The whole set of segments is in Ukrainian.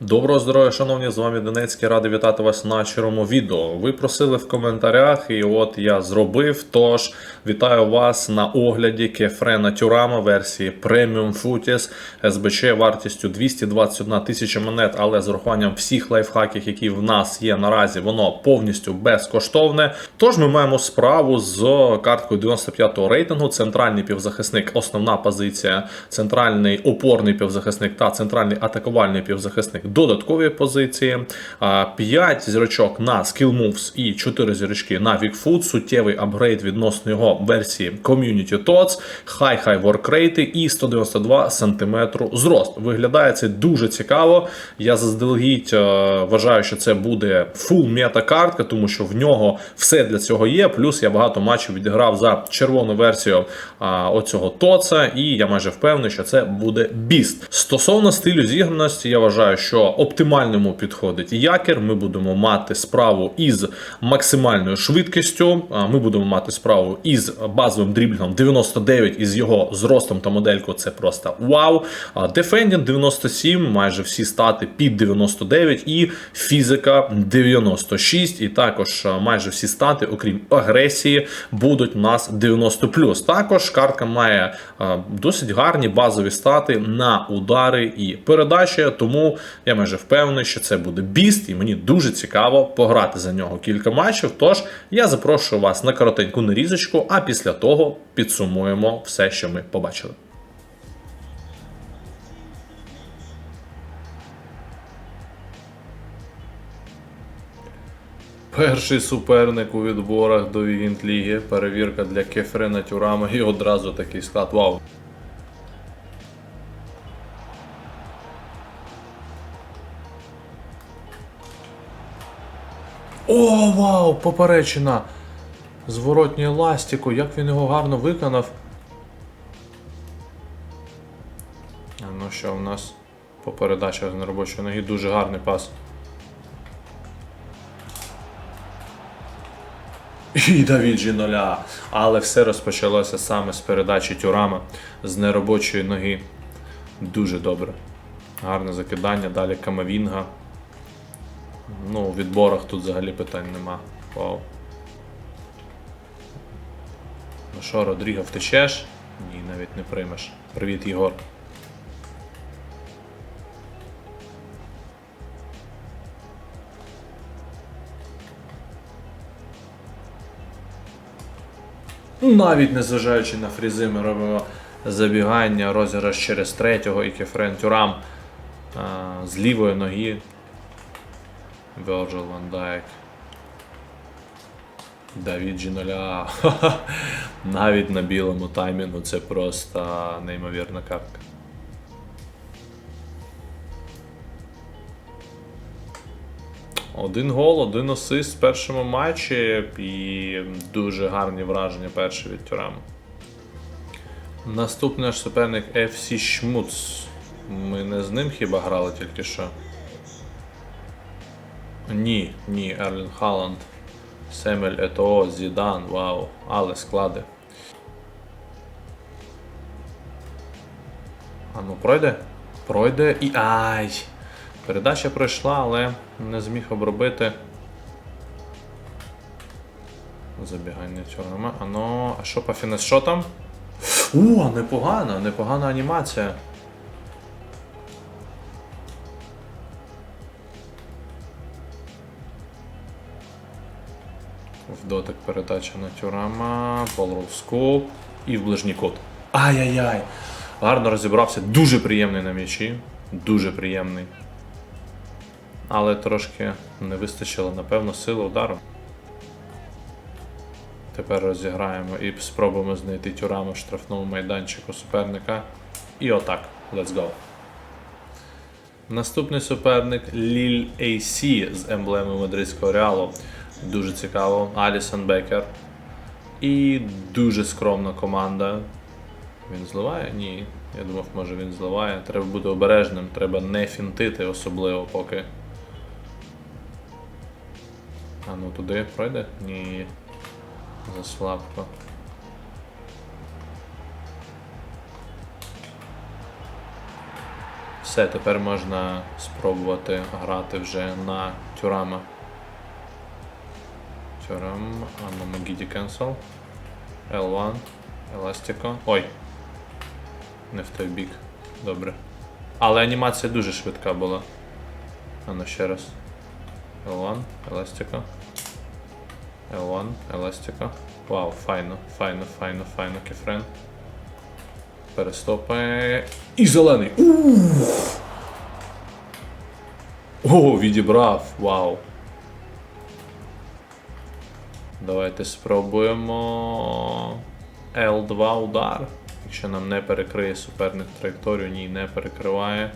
Доброго здоров'я, шановні, з вами Донецький, радий вітати вас на червому відео. Ви просили в коментарях, і от я зробив. Тож вітаю вас на огляді Кефрена Тюрама версії Premium Footies СБЧ вартістю 221 тисяча монет, але з урахуванням всіх лайфхаків, які в нас є наразі, воно повністю безкоштовне. Тож ми маємо справу з карткою 95-го рейтингу. Центральний півзахисник, основна позиція, центральний опорний півзахисник та центральний атакувальний півзахисник додаткові позиції. 5 зірочок на Skill Moves і 4 зірочки на Foot. Суттєвий апгрейд відносно його версії Community Tots, High High Work Rate і 192 см зрост. Виглядає це дуже цікаво. Я заздалегідь е, вважаю, що це буде full мета картка, тому що в нього все для цього є. Плюс я багато матчів відіграв за червону версію а, оцього Тоца, і я майже впевнений, що це буде біст. Стосовно стилю зіграності, я вважаю, що оптимальному підходить якір. Ми будемо мати справу із максимальною швидкістю. Ми будемо мати справу із базовим дріблінгом 99 із його зростом та моделькою. Це просто вау. А, 97, майже всі стати під 99 і фізика 96. І також майже всі стати, окрім агресії, будуть у нас 90 Також картка має досить гарні базові стати на удари і передачі. Тому я майже впевнений, що це буде біст, і мені дуже цікаво пограти за нього кілька матчів. Тож я запрошую вас на коротеньку нарізочку, а після того підсумуємо все, що ми побачили. Перший суперник у відборах до Вігінт-ліги. Перевірка для Кефрена Тюрама і одразу такий склад. Вау. О, вау! Поперечина! Зворотній еластику, як він його гарно виконав. Ну що в нас по передачах з неробочої ноги дуже гарний пас. І Давіджі нуля. Але все розпочалося саме з передачі Тюрама з неробочої ноги. Дуже добре. Гарне закидання, далі Камавінга. Ну, у відборах тут взагалі питань нема. Вау. Ну що, Родріго, втечеш? Ні, навіть не приймеш. Привіт, Єгор. Навіть незважаючи на фрізи, ми робимо забігання, розіграш через третього і Кефрен Тюрам з лівої ноги. Virgil Van Dijk. Давід Джіноля. Навіть на білому таймінгу це просто неймовірна картка. Один гол, один асист в першому матчі і дуже гарні враження перші від Тюрама. Наступний наш суперник FC Шмуц. Ми не з ним хіба грали тільки що. Ні, ні, Ерлін Халанд. Семель Етоо, Зідан, вау, але склади. А ну пройде? Пройде і. Ай! Передача пройшла, але не зміг обробити. Забігання цього. А ну, а що по фінес-шотам? О, непогана, непогана анімація. Дотик передача на Тюрама, Полроускоп і в ближній кут. Ай-яй-яй! Гарно розібрався, дуже приємний на м'ячі. Дуже приємний. Але трошки не вистачило, напевно, сили удару. Тепер розіграємо і спробуємо знайти тюраму в штрафному майданчику суперника. І отак. Let's go. Наступний суперник Ліль AC з емблемою мадридського реалу. Дуже цікаво. Алісон Бекер. І дуже скромна команда. Він зливає? Ні. Я думав, може він зливає. Треба бути обережним, треба не фінтити особливо поки. А ну туди пройде? Ні. Заслабко. Все, тепер можна спробувати грати вже на Тюрама. Тюрам, Анна Магіді Cancel. L1, Еластико. Ой. Не в той бік. Добре. Але анімація дуже швидка була. А ну ще раз. L1, Еластико. L1, Еластико. Вау, файно, файно, файно, файно, кефрен. Перестопи. І зелений. Уф! О, відібрав. Вау. Давайте спробуємо L2 удар. Якщо нам не перекриє суперник траєкторію, ні, не перекриває.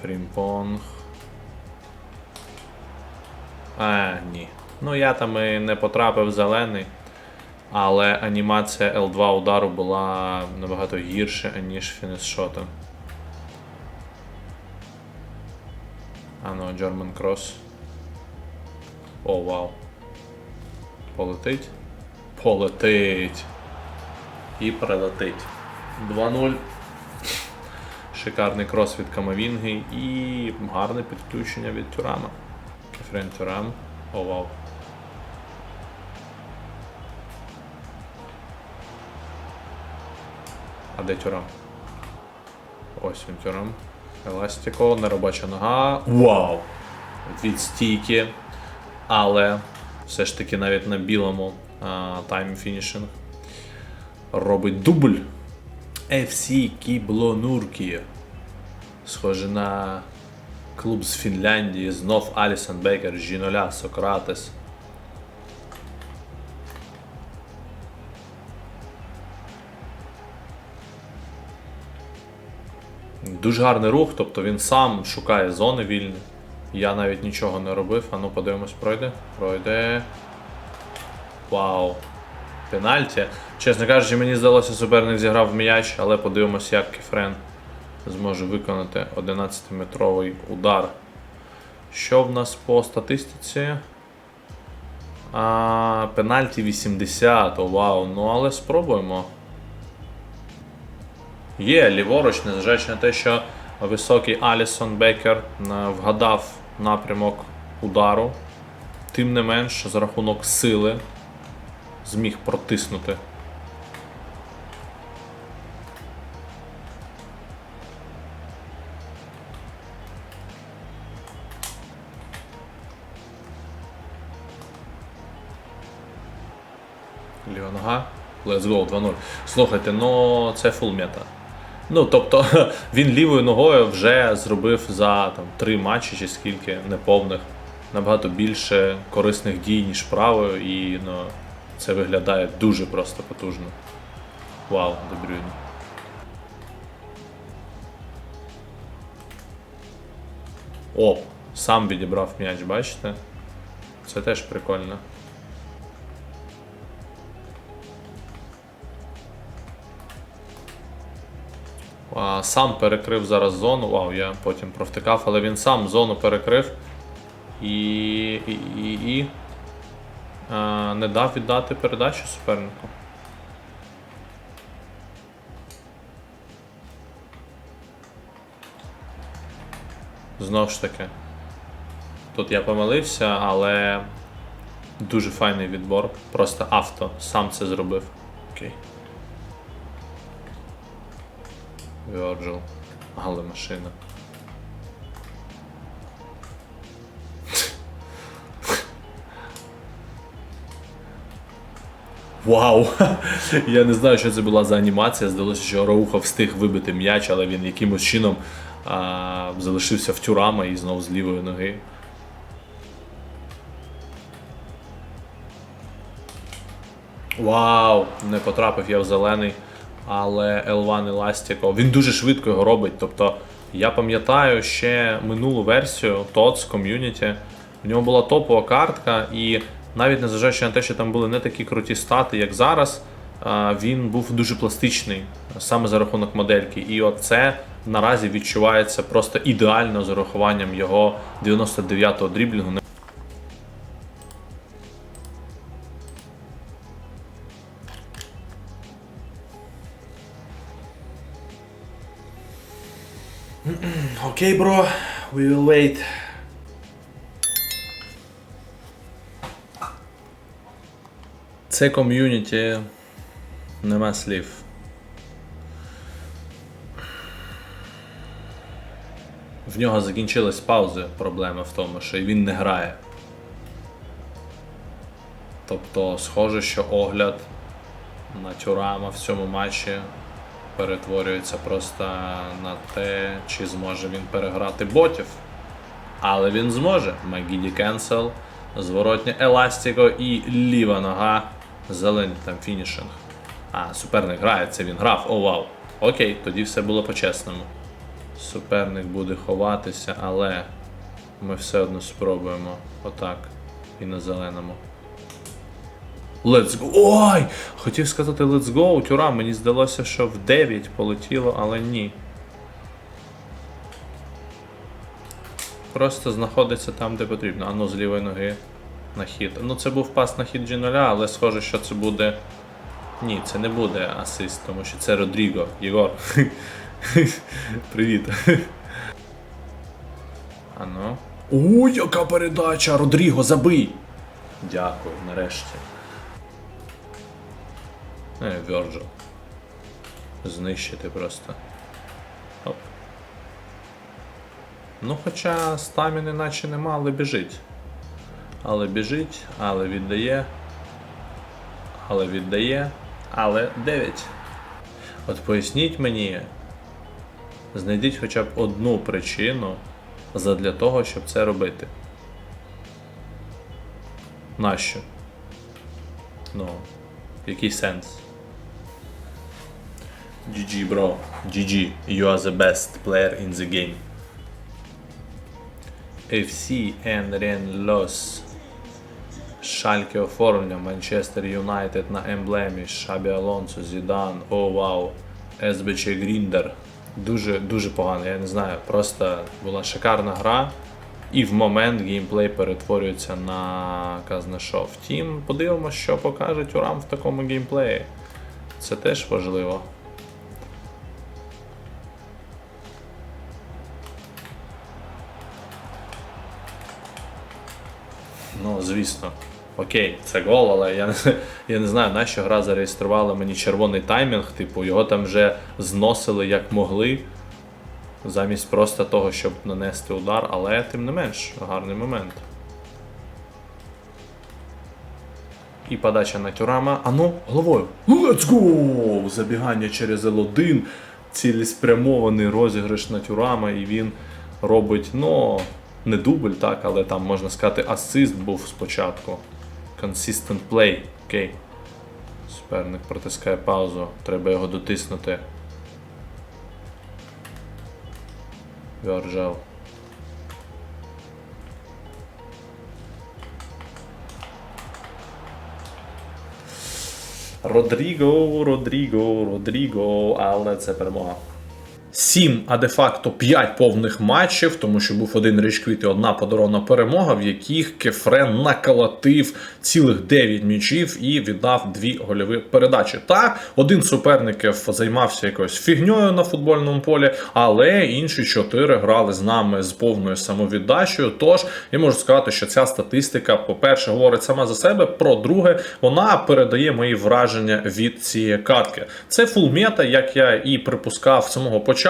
Фрімпонг. А, ні. Ну я там і не потрапив зелений. Але анімація L2 удару була набагато гірше, ніж фінішшота. А ну, German Cross. О, вау. Полетить. Полетить. І прилетить. 2-0. Шикарний крос від Камавінги і гарне підключення від Тюрама. Кефрен Тюрам. О. А де Тюрам? Ось він Тюрам. Еластико, неробоча нога. Вау! Від стійки. Але все ж таки навіть на білому тайм фінішинг робить дубль. FC Кіблонуркі. Схоже на клуб з Фінляндії. Знов Алісон Бейкер, Жіноля, Сократес. Дуже гарний рух, тобто він сам шукає зони вільні. Я навіть нічого не робив. А ну подивимось, пройде. Пройде. Вау. Пенальті. Чесно кажучи, мені здалося, суперник зіграв м'яч, але подивимось, як Кефрен зможе виконати 11-метровий удар. Що в нас по статистиці? А, Пенальті 80. О, вау. Ну але спробуємо. Є ліворуч, незважаючи на те, що високий Алісон Бекер е, вгадав напрямок удару. Тим не менш, за рахунок сили зміг протиснути. Ліва нога. Let's go 2-0. Слухайте, ну це фул мета. Ну, тобто, він лівою ногою вже зробив за там, три матчі чи скільки неповних набагато більше корисних дій, ніж правою, і ну, це виглядає дуже просто потужно. Вау, Дебрюйн. О, сам відібрав м'яч, бачите? Це теж прикольно. Сам перекрив зараз зону. Вау, я потім провтикав, але він сам зону перекрив і. і, і, і а, не дав віддати передачу супернику. Знову ж таки. Тут я помилився, але дуже файний відбор. Просто авто сам це зробив. Окей. Virgil. Але машина. Вау! Я не знаю, що це була за анімація. Здалося, що Рауха встиг вибити м'яч, але він якимось чином а, залишився в тюрама і знов з лівої ноги. Вау! Не потрапив я в зелений. Але L1 Elastico, він дуже швидко його робить. Тобто, я пам'ятаю ще минулу версію TOTS Community. В нього була топова картка, і навіть незважаючи на те, що там були не такі круті стати, як зараз, він був дуже пластичний саме за рахунок модельки. І оце наразі відчувається просто ідеально з урахуванням його 99-го дріблінгу. Окей, бро, we will wait. Це ком'юніті нема слів. В нього закінчились паузи. Проблема в тому, що він не грає. Тобто, схоже, що огляд на Тюрама в цьому матчі перетворюється просто на те, чи зможе він переграти ботів. Але він зможе. Магіді Кенсел, зворотня Еластіко і ліва нога. Зелений там фінішинг. А, суперник грає, це він грав. О, вау. Окей, тоді все було по-чесному. Суперник буде ховатися, але ми все одно спробуємо. Отак. І на зеленому. Let's go. Ой! Хотів сказати let's go, тюра. Мені здалося, що в 9 полетіло, але ні. Просто знаходиться там, де потрібно. Ану з лівої ноги на хід. Ну це був пас на хід G0, але схоже, що це буде. Ні, це не буде асист, тому що це Родріго. Єгор. Привіт. Ану. Ой, яка передача! Родріго, забий! Дякую, нарешті. Не, Virgil. Знищити просто. Оп. Ну, хоча стаміни наче нема, але біжить. Але біжить, але віддає. Але віддає. Але 9. От поясніть мені. Знайдіть хоча б одну причину задля того, щоб це робити. Нащо? Ну, який сенс? GG, bro. GG. You are the best player in the game. FC and Ren Los. Шальке оформлення, Манчестер Юнайтед на емблемі, Шабі Алонсо, Зідан, о вау, СБЧ Гріндер. Дуже дуже погано, я не знаю. Просто була шикарна гра, і в момент геймплей перетворюється на казне що. Втім, подивимося, що покаже Тюрам в такому геймплеї. Це теж важливо. Ну, звісно. Окей, це гол, але я не, я не знаю, на що гра зареєструвала мені червоний таймінг, типу, його там вже зносили як могли, замість просто того, щоб нанести удар, але тим не менш, гарний момент. І подача на Тюрама. А ну, головою. Let's go! Забігання через L1, цілеспрямований розіграш на Тюрама, і він робить, ну, не дубль, так, але там можна сказати, асист був спочатку. Consistent play. Окей. Суперник протискає паузу. Треба його дотиснути. Вьорджел. Родріго, Родріго, Родріго, але це перемога. 7, а де-факто 5 повних матчів, тому що був один річквіт і одна подарована перемога, в яких Кефрен наколотив цілих 9 м'ячів і віддав дві гольові передачі. Так, один суперників займався якоюсь фігньою на футбольному полі, але інші чотири грали з нами з повною самовіддачею. Тож я можу сказати, що ця статистика, по-перше, говорить сама за себе. Про друге, вона передає мої враження від цієї картки. Це фулмета, як я і припускав самого початку.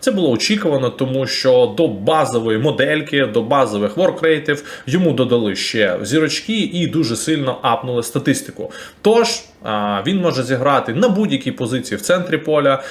Це було очікувано, тому що до базової модельки, до базових воркрейтів йому додали ще зірочки і дуже сильно апнули статистику. Тож. Він може зіграти на будь-якій позиції в центрі поля,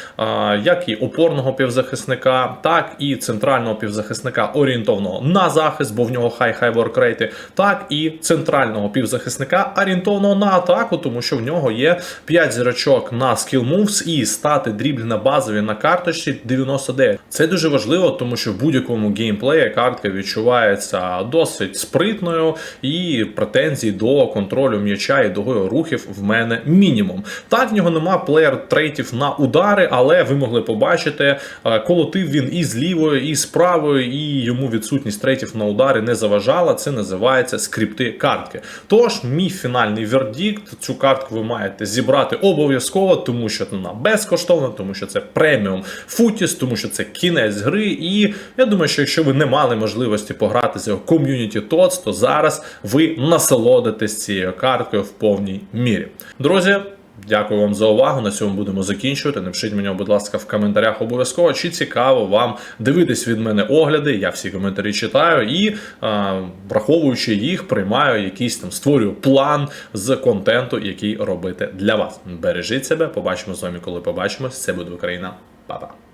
як і опорного півзахисника, так і центрального півзахисника орієнтовного на захист, бо в нього хай-хай воркрейти, так і центрального півзахисника орієнтовного на атаку, тому що в нього є 5 зірочок на skill moves і стати дрібль на базові на карточці 99. Це дуже важливо, тому що в будь-якому геймплеї картка відчувається досить спритною, і претензій до контролю м'яча і до його рухів в мене мінімум. Так, в нього нема плеєр трейтів на удари, але ви могли побачити, е, колотив він і з лівої, і з правої, і йому відсутність трейтів на удари не заважала. Це називається скрипти картки. Тож, мій фінальний вердикт, цю картку ви маєте зібрати обов'язково, тому що вона безкоштовна, тому що це преміум футіс, тому що це кінець гри. І я думаю, що якщо ви не мали можливості пограти з його ком'юніті ТОЦ, то зараз ви насолодитесь цією карткою в повній мірі. Друзі. Дякую вам за увагу. На цьому будемо закінчувати. Напишіть мені, будь ласка, в коментарях обов'язково, чи цікаво вам дивитись від мене огляди. Я всі коментарі читаю і, е, враховуючи їх, приймаю якийсь там створюю план з контенту, який робити для вас. Бережіть себе, побачимо з вами, коли побачимось. Це буде Україна. Па-па.